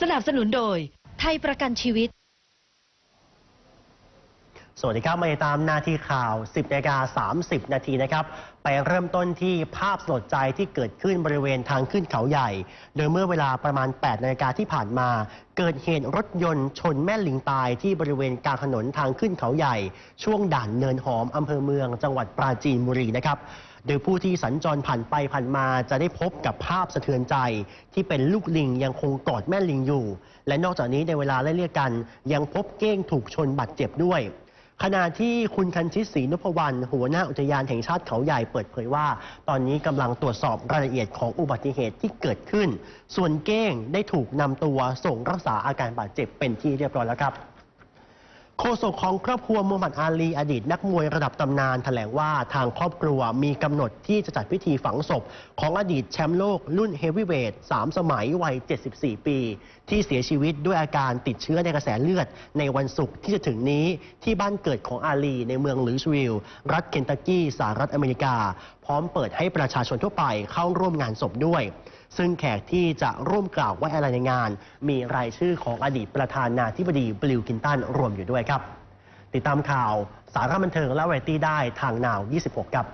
สนับสนุนโดยไทยประกันชีวิต สวัสดีครับ มาติดตามหน้าทีข่าว 10นาฬิกา30 นาทีนะครับ ไปเริ่มต้นที่ภาพสลดใจที่เกิดขึ้นบริเวณทางขึ้นเขาใหญ่ โดยเมื่อเวลาประมาณ 8 นาฬิกาที่ผ่านมา เกิดเหตุรถยนต์ชนแม่ลิงตายที่บริเวณกลางถนนทางขึ้นเขาใหญ่ ช่วงด่านเนินหอมอำเภอเมือง จังหวัดปราจีนบุรีนะครับโดยผู้ที่สัญจรผ่านไปผ่านมาจะได้พบกับภาพสะเทือนใจ ที่เป็นลูกลิงยังคงกอดแม่ลิงอยู่ และนอกจากนี้ในเวลาไล่เลี่ยกัน ยังพบเก้งถูกชนบาดเจ็บด้วย ขณะที่คุณคันชิตศรีนพวรรณหัวหน้าอุทยานแห่งชาติเขาใหญ่เปิดเผยว่า ตอนนี้กำลังตรวจสอบรายละเอียดของอุบัติเหตุที่เกิดขึ้น ส่วนเก้งได้ถูกนำตัวส่งรักษาอาการบาดเจ็บเป็นที่เรียบร้อยแล้วครับ โฆษกของครอบครัวมูฮัมหมัดอาลี อดีตนักมวยระดับตำนานแถลงว่าทางครอบครัวมีกำหนดที่จะจัดพิธีฝังศพ ของอดีตแชมป์โลกรุ่นเฮฟวีเวท3สมัยวัย 74 ปี ที่เสียชีวิตด้วยอาการติดเชื้อในกระแสเลือด ในวันศุกร์ที่จะถึงนี้ที่บ้านเกิดของอาลี ในเมืองลุยสวิลล์รัฐเคนตักกี้สหรัฐอเมริกา พร้อมเปิดให้ประชาชนทั่วไปเข้าร่วมงานศพด้วย ซึ่งแขกที่จะร่วมกล่าวไว้อะไรในงาน มีรายชื่อของอดีตประธานาธิบดีบิลกินตันรวมอยู่ด้วยครับ ติดตามข่าวสาระบันเทิงและวทีได้ทางนาว 26 ครับ